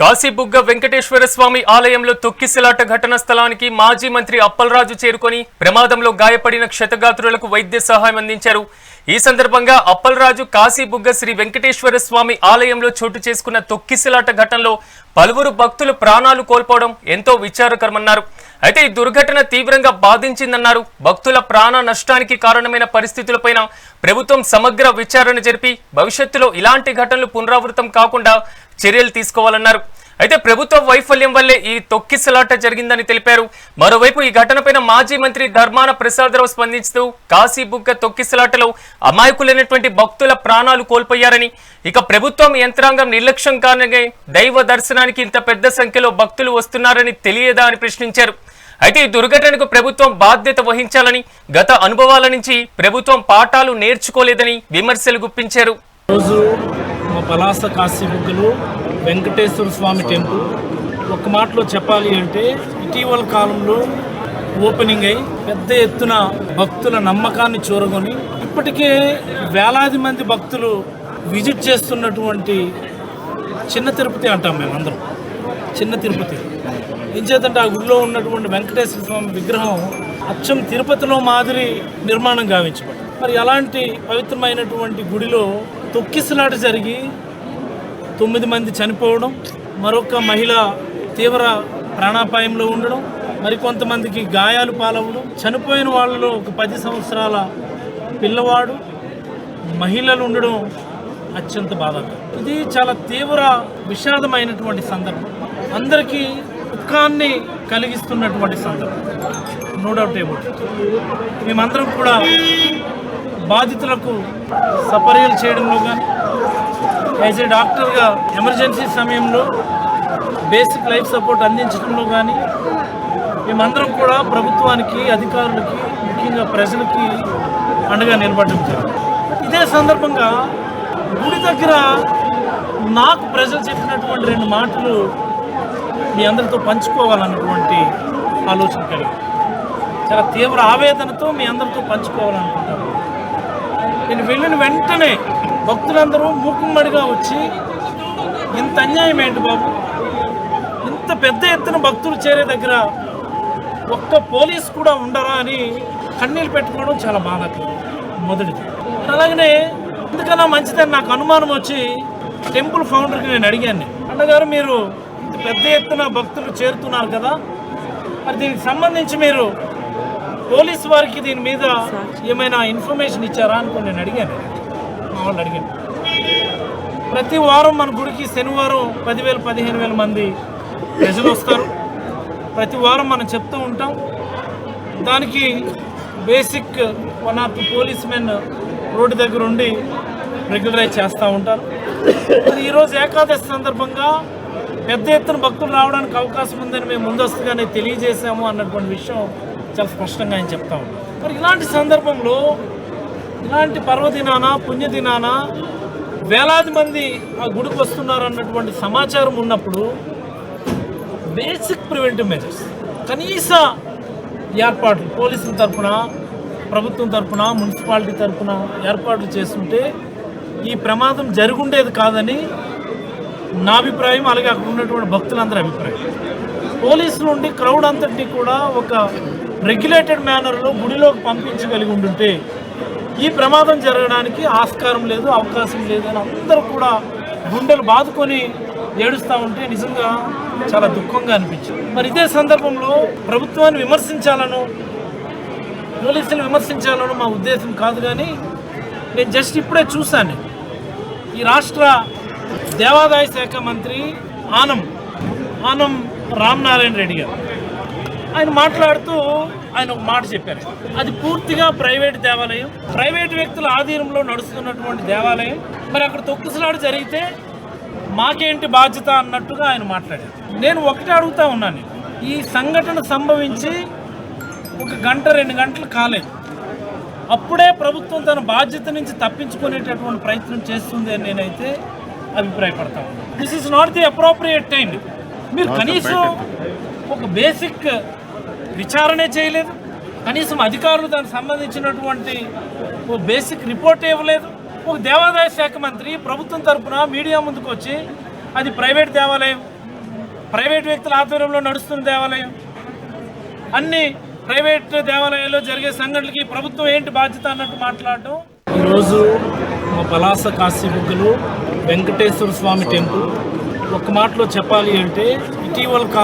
కాశీబుగ్గ వెంకటేశ్వర స్వామి ఆలయంలో తొక్కిసలాట ఘటన స్థలానికి మాజీ మంత్రి అప్పలరాజు చేరుకొని ప్రమాదంలో గాయపడిన క్షతగాత్రులకు వైద్య సహాయం అందించారు. ఈ సందర్భంగా అప్పలరాజు కాశీబుగ్గ శ్రీ వెంకటేశ్వర స్వామి ఆలయంలో చోటు చేసుకున్న తొక్కిసలాట ఘటనలో పలువురు భక్తులు ప్రాణాలు కోల్పోవడం ఎంతో విచారకరమన్నారు. అయితే ఈ దుర్ఘటన తీవ్రంగా బాధించిందన్నారు. భక్తుల ప్రాణ నష్టానికి కారణమైన పరిస్థితులపైన ప్రభుత్వం సమగ్ర విచారణ జరిపి భవిష్యత్తులో ఇలాంటి ఘటనలు పునరావృతం కాకుండా చర్యలు తీసుకోవాలన్నారు. అయితే ప్రభుత్వ వైఫల్యం వల్లే ఈ తొక్కిసలాట జరిగిందని తెలిపారు. మరోవైపు ఈ ఘటనపైన మాజీ మంత్రి ధర్మాన ప్రసాదరావు స్పందించుతూ కాశీబుగ్గ తొక్కిసలాటలో అమాయకులైనటువంటి భక్తుల ప్రాణాలు కోల్పోయారని ఇక ప్రభుత్వం యంత్రాంగం నిర్లక్ష్యం కారణంగా దైవ దర్శనానికి ఇంత పెద్ద సంఖ్యలో భక్తులు వస్తున్నారని తెలియదా అని ప్రశ్నించారు. అయితే ఈ దుర్ఘటనకు ప్రభుత్వం బాధ్యత వహించాలని గత అనుభవాల నుంచి ప్రభుత్వం పాఠాలు నేర్చుకోలేదని విమర్శలు గుప్పించారు. పలాస కాశీబుగ్గలు వెంకటేశ్వర స్వామి టెంపుల్. ఒక మాటలో చెప్పాలి అంటే ఇటీవల కాలంలో ఓపెనింగ్ అయి పెద్ద ఎత్తున భక్తుల నమ్మకాన్ని చూరగొని ఇప్పటికే వేలాది మంది భక్తులు విజిట్ చేస్తున్నటువంటి చిన్న తిరుపతి అంటాం మేమందరం చిన్న తిరుపతి. ఎంచేతంటే ఆ గుడిలో ఉన్నటువంటి వెంకటేశ్వర స్వామి విగ్రహం అచ్చం తిరుపతిలో మాదిరి నిర్మాణం గావించబడి మరి అలాంటి పవిత్రమైనటువంటి గుడిలో తొక్కిసలాట జరిగి తొమ్మిది మంది చనిపోవడం మరొక మహిళ తీవ్ర ప్రాణాపాయంలో ఉండడం మరికొంతమందికి గాయాలు పాలవడం చనిపోయిన వాళ్ళలో ఒక పది సంవత్సరాల పిల్లవాడు మహిళలు ఉండడం అత్యంత బాధాకరం. ఇది చాలా తీవ్ర విషాదమైనటువంటి సందర్భం. అందరికీ దుఃఖాన్ని కలిగిస్తున్నటువంటి సందర్భం. నో డౌట్ ఏమో మేమందరం కూడా బాధితులకు సపర్యలు చేయడంలో కానీ యాజ్ ఏ డాక్టర్గా ఎమర్జెన్సీ సమయంలో బేసిక్ లైఫ్ సపోర్ట్ అందించడంలో కానీ మేమందరం కూడా ప్రభుత్వానికి అధికారులకి ముఖ్యంగా ప్రజలకి అండగా నిలబడడం ఇదే సందర్భంగా గుడి దగ్గర నాకు ప్రజలు చెప్పినటువంటి రెండు మాటలు మీ అందరితో పంచుకోవాలన్నటువంటి ఆలోచన కలిగి చాలా తీవ్ర ఆవేదనతో మీ అందరితో పంచుకోవాలనుకుంటాను నేను వెళ్ళిన వెంటనే భక్తులందరూ మూకుమ్మడిగా వచ్చి ఇంత అన్యాయం ఏంటి బాబు? ఇంత పెద్ద ఎత్తున భక్తులు చేరే దగ్గర ఒక్క పోలీస్ కూడా ఉండరా? అని కన్నీళ్ళు పెట్టుకోవడం చాలా బాధాకరం మొదటిది. అలాగనే ఎందుకన్నా మంచిదని నాకు అనుమానం వచ్చి టెంపుల్ ఫౌండర్కి నేను అడిగాను. అన్నగారు మీరు ఇంత పెద్ద ఎత్తున భక్తులు చేరుతున్నారు కదా మరి దీనికి సంబంధించి మీరు పోలీస్ వారికి దీని మీద ఏమైనా ఇన్ఫర్మేషన్ ఇచ్చారా అనుకో నేను అడిగాను. మా వాళ్ళు అడిగాను ప్రతి వారం మన గుడికి శనివారం పదివేలు పదిహేను వేల మంది ప్రజలు వస్తారు. ప్రతి వారం మనం చెప్తూ ఉంటాం. దానికి basic one or two policemen road దగ్గర ఉండి రెగ్యులరైజ్ చేస్తూ ఉంటారు. ఈరోజు ఏకాదశి సందర్భంగా పెద్ద ఎత్తున భక్తులు రావడానికి అవకాశం ఉందని మేము ముందస్తుగానే తెలియజేశాము అన్నటువంటి విషయం చాలా స్పష్టంగా ఆయన చెప్తా ఉన్నాం. మరి ఇలాంటి సందర్భంలో ఇలాంటి పర్వదినాన పుణ్యదినాన వేలాది మంది ఆ గుడికి వస్తున్నారు అన్నటువంటి సమాచారం ఉన్నప్పుడు బేసిక్ ప్రివెంటివ్ మెజర్స్ కనీస ఏర్పాట్లు పోలీసుల తరపున ప్రభుత్వం తరఫున మున్సిపాలిటీ తరపున ఏర్పాట్లు చేస్తుంటే ఈ ప్రమాదం జరుగుండేది కాదని నా అభిప్రాయం అలాగే అక్కడ ఉన్నటువంటి భక్తులందరి అభిప్రాయం. పోలీసులు ఉండి క్రౌడ్ అంతటినీ కూడా ఒక రెగ్యులేటెడ్ మేనర్లో గుడిలోకి పంపించగలిగి ఉండుంటే ఈ ప్రమాదం జరగడానికి ఆస్కారం లేదు అవకాశం లేదు అని అందరూ కూడా గుండెలు బాదుకొని ఏడుస్తూ ఉంటే నిజంగా చాలా దుఃఖంగా అనిపించింది. మరి ఇదే సందర్భంలో ప్రభుత్వాన్ని విమర్శించాలను పోలీసులు విమర్శించాలను మా ఉద్దేశం కాదు కానీ నేను జస్ట్ ఇప్పుడే చూశాను. ఈ రాష్ట్ర దేవాదాయ శాఖ మంత్రి ఆనం ఆనం రామనారాయణ రెడ్డి గారు. ఆయన మాట్లాడుతూ ఆయన ఒక మాట చెప్పారు. అది పూర్తిగా ప్రైవేట్ దేవాలయం. ప్రైవేట్ వ్యక్తుల ఆధీనంలో నడుస్తున్నటువంటి దేవాలయం. మరి అక్కడ తొక్కుసలాట జరిగితే మాకేంటి బాధ్యత అన్నట్టుగా ఆయన మాట్లాడారు. నేను ఒకటే అడుగుతా ఉన్నాను. ఈ సంఘటన సంభవించి ఒక గంట రెండు గంటలు కాలేదు. అప్పుడే ప్రభుత్వం తన బాధ్యత నుంచి తప్పించుకునేటటువంటి ప్రయత్నం చేస్తుంది అని నేనైతే అభిప్రాయపడతా ఉన్నాను. This is not the appropriate time మీరు కనీసం ఒక బేసిక్ విచారణే చేయలేదు. కనీసం అధికారులు దానికి సంబంధించినటువంటి ఓ బేసిక్ రిపోర్ట్ ఇవ్వలేదు. ఒక దేవాదాయ శాఖ మంత్రి ప్రభుత్వం తరపున మీడియా ముందుకు వచ్చి అది ప్రైవేట్ దేవాలయం ప్రైవేట్ వ్యక్తుల ఆధ్వర్యంలో నడుస్తున్న దేవాలయం అన్ని ప్రైవేట్ దేవాలయాల్లో జరిగే సంఘటనలకి ప్రభుత్వం ఏంటి బాధ్యత అన్నట్టు మాట్లాడటం. ఈరోజు మా పలాస కాశీబుగ్గలు వెంకటేశ్వర స్వామి టెంపుల్. ఒక మాటలో చెప్పాలి అంటే ఇటీవల కా